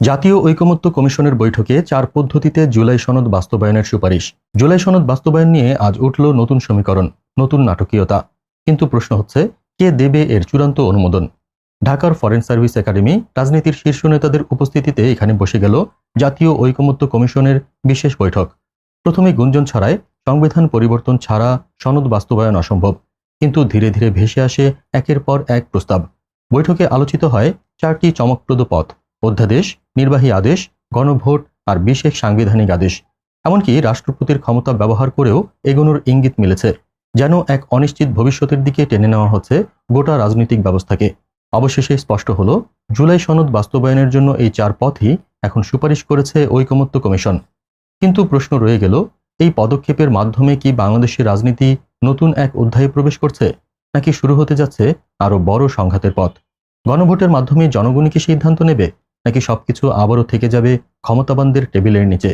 জাতীয় ঐকমত্য কমিশনের বৈঠকে চার পদ্ধতিতে জুলাই সনদ বাস্তবায়নের সুপারিশ। জুলাই সনদ বাস্তবায়ন নিয়ে আজ উঠল নতুন সমীকরণ, নতুন নাটকীয়তা। কিন্তু প্রশ্ন হচ্ছে, কে দেবে এর চূড়ান্ত অনুমোদন? ঢাকার ফরেন সার্ভিস একাডেমি, রাজনীতির শীর্ষ নেতাদের উপস্থিতিতে এখানে বসে গেল জাতীয় ঐকমত্য কমিশনের বিশেষ বৈঠক। প্রথমে গুঞ্জন ছড়ায়, সংবিধান পরিবর্তন ছাড়া সনদ বাস্তবায়ন অসম্ভব। কিন্তু ধীরে ধীরে ভেসে আসে একের পর এক প্রস্তাব। বৈঠকে আলোচিত হয়, চারটি চমকপ্রদ পথ। অধ্যাদেশ, নির্বাহী আদেশ, গণভোট আর বিশেষ সাংবিধানিক আদেশ। এমনকি রাষ্ট্রপতির ক্ষমতা ব্যবহার করেও এগোনোর ইঙ্গিত মিলেছে, যেন এক অনিশ্চিত ভবিষ্যতের দিকে টেনে নেওয়া হচ্ছে গোটা রাজনৈতিক ব্যবস্থাকে। অবশেষে স্পষ্ট হলো, জুলাই সনদ বাস্তবায়নের জন্য এই চার পথই এখন সুপারিশ করেছে ঐকমত্য কমিশন। কিন্তু প্রশ্ন রয়ে গেল, এই পদক্ষেপের মাধ্যমে কি বাংলাদেশের রাজনীতি নতুন এক অধ্যায়ে প্রবেশ করছে, নাকি শুরু হতে যাচ্ছে আরও বড় সংঘাতের পথ? গণভোটের মাধ্যমে জনগণই কি সিদ্ধান্ত নেবে? নাকি সবকিছু আবারও থেকে যাবে ক্ষমতাবানদের টেবিলের নিচে?